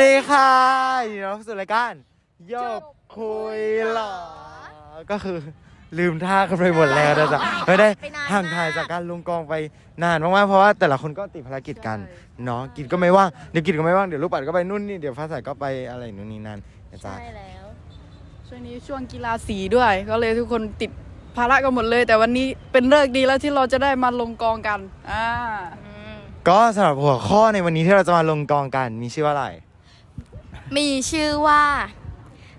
สวัสดีค่ะยินดีต้อนรับสู่รายการโยกคุยหล่อก็คือลืมท่ากันไปหมดแล้วนะจ๊ะไม่ได้ไปนานมาก ห่างถ่ายจากการลงกองไปนานมากๆเพราะว่าแต่ละคนก็ติดภารกิจกันเนาะกิจก็ไม่ว่างเดี๋ยวกิจก็ไม่ว่างเดี๋ยวลูกปัดก็ไปนู่นนี่เดี๋ยวฟ้าใสก็ไปอะไรนู่นนี่นั่นนะจ๊ะ ใช่แล้ว ช่วงนี้ช่วงกีฬาสีด้วย ก็เลยทุกคนติดภาระกันหมดเลย แต่วันนี้เป็นเลิกษ์ดีแล้วที่เราจะได้มาลงกองกันอ่าอืมก็สำหรับหัวข้อในวันนี้ที่เราจะมาลงกองกันมีชื่อว่าอะไร มีชื่อว่า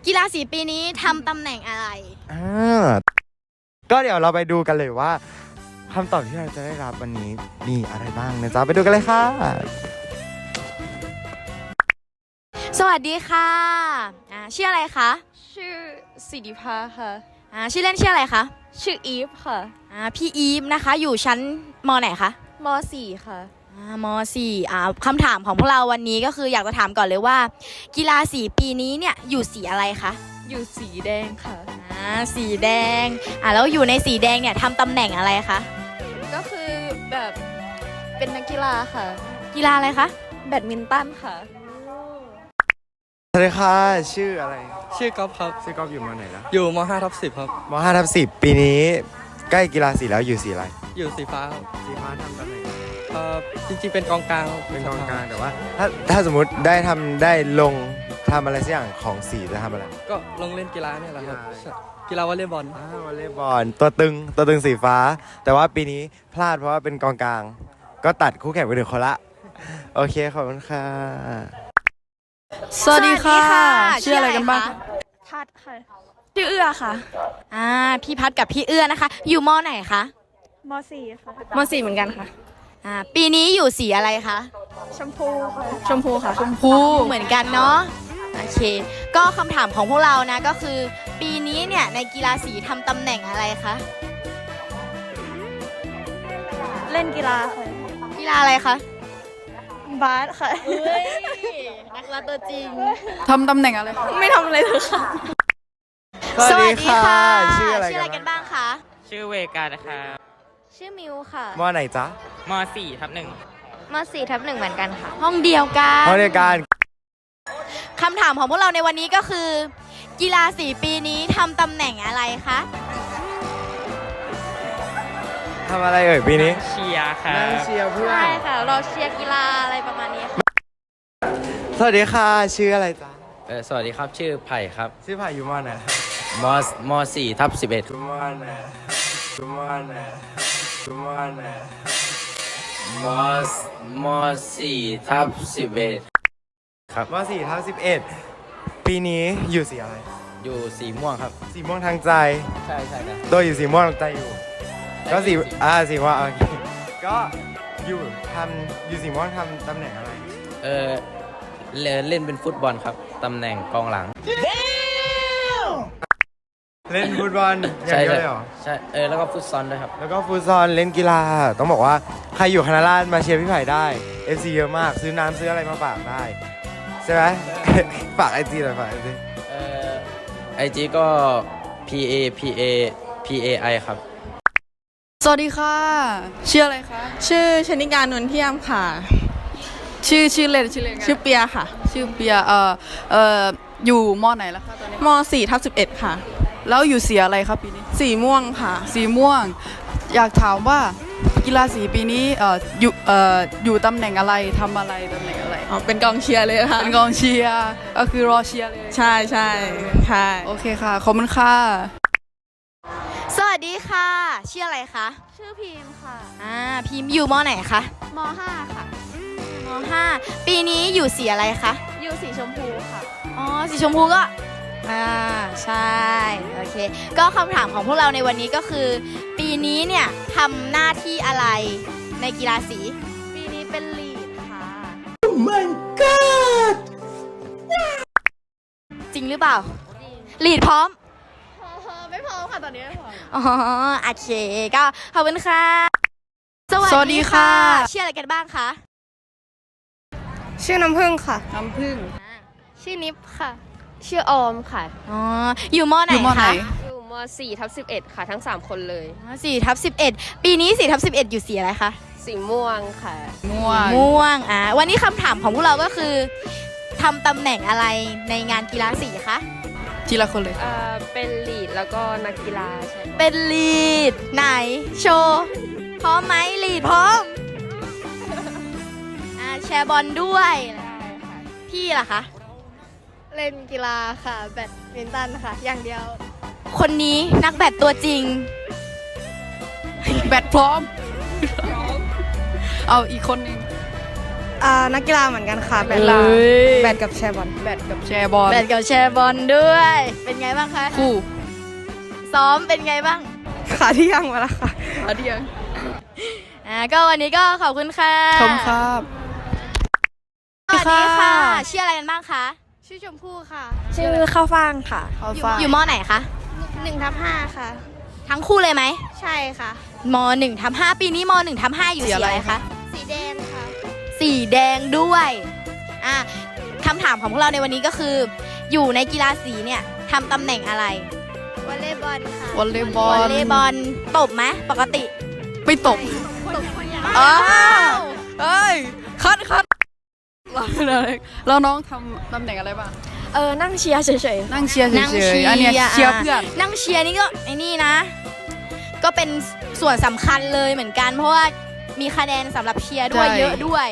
กีฬาสีปีนี้ทำตำแหน่งอะไร อ่าก็เดี๋ยวเราไปดูกันเลยว่าคำตอบที่เราจะได้รับวันนี้มีอะไรบ้างนะจ๊ะไปดูกันเลยค่ะ สวัสดีค่ะอ่าชื่ออะไรคะชื่อสิริภาค่ะ อ่าชื่อเล่นชื่ออะไรคะชื่ออีฟค่ะอ่าพี่อีฟนะคะ อยู่ชั้นมไหนคะม .4 ค่ะอ่า มสี่อ่าคำถามของพวกเราวันนี้ก็คืออยากจะถามก่อนเลยว่า กีฬาสีปีนี้เนี่ยอยู่สีอะไรคะอยู่สีแดงค่ะอ่าสีแดงอ่าแล้วอยู่ในสีแดงเนี่ยทำตำแหน่งอะไรคะก็คือแบบเป็นนักกีฬาค่ะ กีฬาอะไรคะแบดมินตันค่ะสวัสดีค่ะชื่ออะไร ชื่อกอล์ฟครับ ชื่อกอล์ฟอยู่มาไหนแล้วอยู่ม5ทับ10ครับมห้าทับสิบปีนี้ ใกล้กีฬาสีแล้วอยู่สีอะไร อยู่สีฟ้าครับสีฟ้าทำตำแหน่ง เอ่อจริงๆเป็นกองกลางครับเป็นกองกลางแต่ว่า ถ้าถ้าสมมติได้ทำได้ลงทำอะไรสักอย่างของสีจะทำอะไร ก็ลงเล่นกีฬาเนี่ยแหละครับกีฬา ใช่กีฬาวอลเลย์บอลอ่าวอลเลย์บอลตัวตึงตัวตึงสีฟ้า แต่ว่าปีนี้พลาดเพราะว่าเป็นกองกลาง ก็ตัดคู่แข่งไปหนึ่งคนละ โอเค ขอบคุณค่ะ สวัสดีค่ะสวัสดีค่ะชื่ออะไรกันบ้างชื่ออะไรคะทัดค่ะ ชื่อเอื้อค่ะอ่า พี่พัดกับพี่เอื้อนะคะ อยู่มไหนคะม .4 ค่ะมสี่เหมือนกันค่ะ อ่าปีนี้อยู่สีอะไรคะชมพูค่ะชมพูค่ะชมพูเหมือนกันเนาะโอเค ก็คำถามของพวกเรานะก็คือ ปีนี้เนี่ยในกีฬาสีทำตำแหน่งอะไรคะเล่นกีฬาค่ะกีฬาอะไรคะบาสค่ะเฮ้ยนักกีฬาตัวจริงทำตำแหน่งอะไรคะไม่ทำอะไรเลยค่ะสวัสดีค่ะ ชื่ออะไรชื่ออะไรกันบ้างคะชื่อเวกานะครับ ชื่อมิวค่ะมอไหนจ๊ะม .4 ทับหนึ่งม .4 ทับหนึ่งเหมือนกันค่ะ ห้องเดียวกันห้องเดียวกันคำถามของพวกเราในวันนี้ก็คือ กีฬาสีปีนี้ทำตำแหน่งอะไรคะทำอะไรเอ่ยปีนี้เชียร์ครันั่งบเชียร์เพื่อใช่นค่ะ เราเชียร์กีฬาอะไรประมาณนี้ค่ะสวัสดีค่ะชื่ออะไรจ๊ะเออสวัสดีครับ ชื่อไผ่ครับชื่อไผ่อยู่มอไหนมมสี่ทับสิบเอ็ดกุมารนะกุมารนะกุ มารนะมมสี่ทับสิบเอ็ดครับมสี่ทับสิบเอ็ดปีนี้อยู่สีอะไร อยู่สีม่วงครับ สีม่วงทางใจ ใช่ใช่ครับตัวอยู่สีม่วงทางใจอยู่ ก็สีอ่าสีม่วงโอเคก็อยู่ทำอยู่สีม่วงทำตำแหน่งอะไร เออเล่นเล่นเป็นฟุตบอลครับ ตำแหน่งกองหลัง เล่นฟุตบอลอย่างใช่เดียวใช่เลยเหรอ ใช่เออแล้วก็ฟุตซอลด้วยครับ แล้วก็ฟุตซอลเล่นกีฬา ต้องบอกว่าใครอยู่คณะราษฎรมาเชียร์พี่ไผ่ได้ FC เยอะมาก ซื้อน้ำซื้ออะไรมาฝากได้ ใช่ไหม ฝากไอจีหน่อยฝากไอจีเออไอจีก็ P A P A P A I ครับ สวัสดีค่ะ ชื่ออะไรคะ ชื่อชนิการนวลเทียมค่ะ ชื่อชื่อเล่นชื่อเล่นไงชื่อเปียค่ะ ชื่อเปียเอ่อเอ่ออยู่มไหนแล้วคะตอนนี้ม 4 ทับ11 ค่ะ แล้วอยู่สีอะไรครับปีนี้ สีม่วงค่ะ สีม่วง อยากถามว่ากีฬาสีปีนี้เอ่ออยู่เอ่ออยู่ตำแหน่งอะไรทำอะไรตำแหน่งอะไรอ๋อเป็นกองเชียร์เลยค่ะ เป็นกองเชียร์ก็คือรอเชียร์เลย ใช่ใช่ใช่โอเคค่ะ ขอบคุณค่ะ สวัสดีค่ะ ชื่ออะไรคะ ชื่อพิมพ์ค่ะ อ่า พิมพ์อยู่มไหนคะม .5 ค่ะมห้าปีนี้อยู่สีอะไรคะ อยู่สีชมพูค่ะ อ๋อ สีชมพูก็ อ่าใช่โอเคก็คำถามของพวกเราในวันนี้ก็คือ ปีนี้เนี่ยทำหน้าที่อะไรในกีฬาสี ปีนี้เป็นลีดค่ะจริงหรือเปล่าลีดพร้อมไม่พร้อมค่ะตอนนี้ไม่พร้อมอ๋อโอเคก็ขอบคุณค่ะสวัสดีค่ะชื่ออะไรกันบ้างคะชื่อน้ำผึ้งค่ะ น้ำผึ้งชื่อนิฟค่ะ ชื่อออมค่ะ อ๋อ อยู่มไหนอยู่มไหน คะอยู่ม .4 ทับ11 ค่ะทั้ง 3 คนเลย สี่ทับสิบเอ็ดปีนี้สี่ทับสิบเอ็ดอยู่สีอะไรคะ สีม่วงค่ะ ม่วงม่วง อ่า วันนี้คำถามของพวกเราก็คือทำตำแหน่งอะไรในงานกีฬาสีคะ ทีละคนเลย เอ่อ เป็นลีดแล้วก็นักกีฬาใช่ไหมเป็นลีดไหน โชว์พร้อมไหมลีดพร้อม อ่า แชร์บอลด้วยพี่ล่ะคะ เล่นกีฬาค่ะ แบดมินตันค่ะ อย่างเดียว คนนี้นักแบดตัวจริง แบตพร้อม เอาอีกคนหนึงอ่านักกีฬาเหมือนกันค่ะ แบดเอ้ยแบดกับแชร์บอลแบตกับแชร์บอลแบดกับแชร์บอลด้วย เป็นไงบ้างคะคู่ซ้อมเป็นไงบ้างขาที่ยังมาแล้วค่ะอาเดียงอ่าก็วันนี้ก็ขอบคุณค่ะชมครับ สวัสดีค่ะ ชื่ออะไรกันบ้างคะ ชื่อชมพู่ค่ะ ชื่อข้าวฟ่างค่ะข้าวอยู่ฟ่างอยู่มอไหนคะหนึ่งทับห้าค่ะ ทั้งคู่เลยไหม ใช่ค่ะมหนึ่งทับห้าปีนี้มหนึ่งทับห้าอยู่สีอะไรคะ สีแดงค่ะ สีแดงด้วยอะคำถามของพวกเราในวันนี้ก็คือ อยู่ในกีฬาสีเนี่ยทำตำแหน่งอะไรวอลเลย์บอลค่ะวอลเลย์บอวอลลเลย์บอลตบไหมปกติไม่ตกอ้าว แล้วน้องทำตำแหน่งอะไรบ้าง เออนั่งเชียร์เฉยนั่งเชียร์เฉนั่งเชียยๆอันเนี้ยร์เชียร์เพื่อนนั่งเชียร์นี่ก็ไอ้นี่นะ ก็เป็นส่วนสำคัญเลยเหมือนกัน เพราะว่ามีคะแนนสำหรับเชียร์ด้วยใช่เยอะด้วย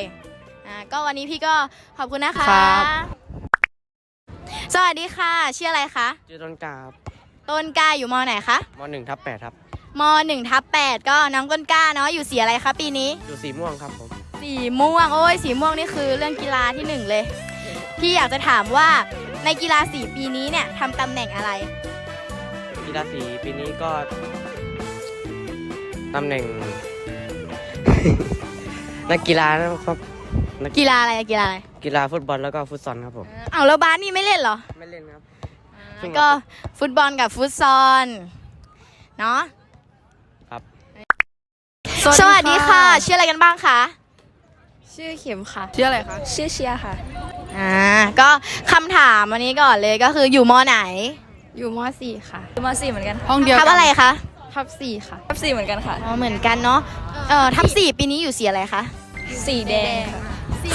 อ่าก็วันนี้พี่ก็ขอบคุณนะคะ ครับ สวัสดีค่ะชื่ออะไรคะชื่อต้นกาครับต้นกล้าอยู่มไหนคะมหนึ่งทับแปดครับมหนึ่งทับแปดก็น้องต้นกล้าเนาะอยู่สีอะไรคะปีนี้ อยู่สีม่วงครับผม สีม่วง โอ้ยสีม่วงนี่คือเรื่องกีฬาที่หนึ่งเลย พี่อยากจะถามว่าในกีฬาสีปีนี้เนี่ยทำตำแหน่งอะไร กีฬาสีปีนี้ก็ตำแหน่ง นักกีฬานะครับกีฬาอะไรกีฬาอะไรกีฬาฟุตบอลแล้วก็ฟุตซอลครับผมเอาแล้วบาสนี่ไม่เล่นเหรอไม่เล่นครับก็ฟุตบอลกับฟุตซอลเนาะครับ สวัสดีค่ะชื่ออะไรกันบ้างคะ ชื่อเข็มค่ะ ชื่ออะไรคะ ชื่อเชียร์ค่ะ อ่า ก็คำถามวันนี้ก่อนเลยก็คืออยู่มไหน อยู่มสี่ค่ะอยู่มสี่เหมือนกันห้องเดียวทับกัอะไรคะ ทับสี่ค่ะ ทับสี่เหมือนกันค่ะ อ๋อ เหมือนกันเนาะ เอ่อ ทับสี่ปีนี้อยู่สีอะไรคะ สีแดงค่ะ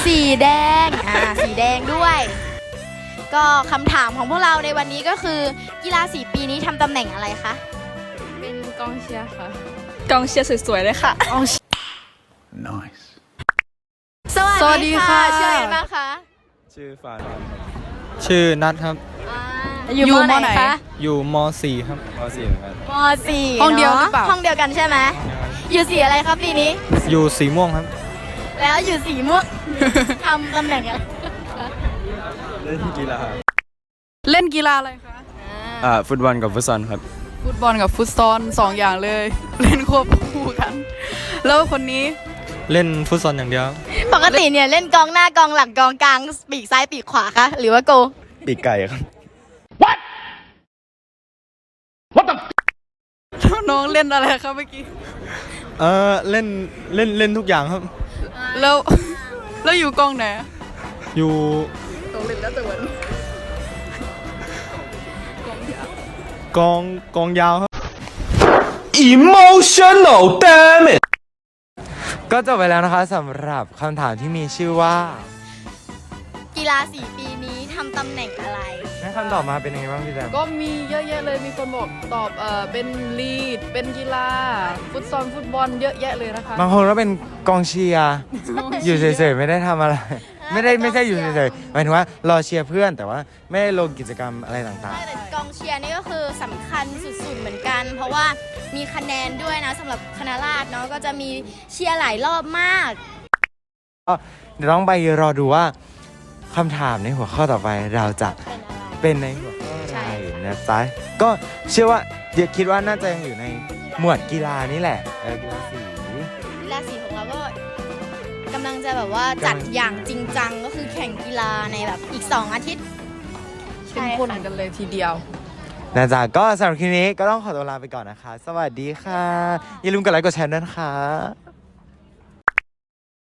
สีแดง อ่า สีแดงด้วย ก็คำถามของพวกเราในวันนี้ก็คือกีฬาสีปีนี้ทำตำแหน่งอะไรคะ เป็นกองเชียร์ค่ะ กองเชียร์สวยๆเลยค่ะสวั สวัสดีค่ะ ชื่ออะไรกันบ้างคะ ชื่อฟานชื่อนัทครับอ่าอยู่อยู่มมไหนไหนคะอยู่ม .4 ครับม .4 เหมือนกันมสี่ห้องเดียวนะหรือเปล่า ห้องเดียวกันใช่ไหมอยู่สีอะไรครับปีนี้ อยู่สีม่วงครับ แล้วอยู่สีม่วงทำตำแหน่งอะไรเล่นกีฬาเล่นกีฬาอะไรคะอ่าฟุตบอลกับฟุตซอลครับ ฟุตบอลกับฟุตซอลสองอย่างเลย เล่นควบคู่กัน แล้วคนนี้ เล่นฟุตซอลอย่างเดียวปกติเนี่ยเล่นกองหน้ากองหลังกองกลางปีกซ้ายปีกขวาคะหรือว่าโก ปีกไก่ครับน้องเล่นอะไรครับเมื่อกี้ เออเล่นเล่นเล่นทุกอย่างครับ แล้วแล้วอยู่กองไหนอยู่กองเล่นแล้วแต่วันกองกองยาวครับ emotional damn it ก็จบไปแล้วนะคะสำหรับคำถามที่มีชื่อว่ากีฬาสีปีนี้ทำตำแหน่งอะไร ให้คำตอบมาเป็นยังไงบ้างพี่แซมก็มีเยอะแยะเลยมีคนบอกตอบเออเป็นลีด เป็นกีฬา ฟุตซอลฟุตบอลเยอะแยะเลยนะคะ บางคนก็เป็นกองเชียร์ อยู่เฉยๆไม่ได้ทำอะไร ไม่ได้ไม่ใช่อยู่เฉยๆหมายถึงว่ารอเชียร์เพื่อนแต่ว่าไม่ได้ลงกิจกรรมอะไรต่างใช่แต่กองเชียร์นี่ก็คือสำคัญสุดๆเหมือนกัน เพราะว่า มีคะแนนด้วยนะสำหรับคณะราษฎรเนาะก็จะมีเชียร์หลายรอบมากๆก็เดี๋ยวต้องไปรอดูว่าคำถามในหัวข้อต่อไปเราจะเป็นในหัวข้ออะไรนะจ๊ะก็เชื่อว่าเดี๋ยวคิดว่าน่าจะยังอยู่ในหมวดกีฬานี่แหละเออกีฬาสีกีฬาสีของเราก็กำลังจะแบบว่าจัดอย่างจริงจังก็คือแข่งกีฬาในแบบอีก 2 อาทิตย์เข้มข้นกันเลยทีเดียว นะจ๊ะก็สำหรับคลิปนี้ก็ต้องขอตัวลาไปก่อนนะคะ สวัสดีค่ะ อย่าลืมกดไลค์กดแชร์ด้วยนะคะ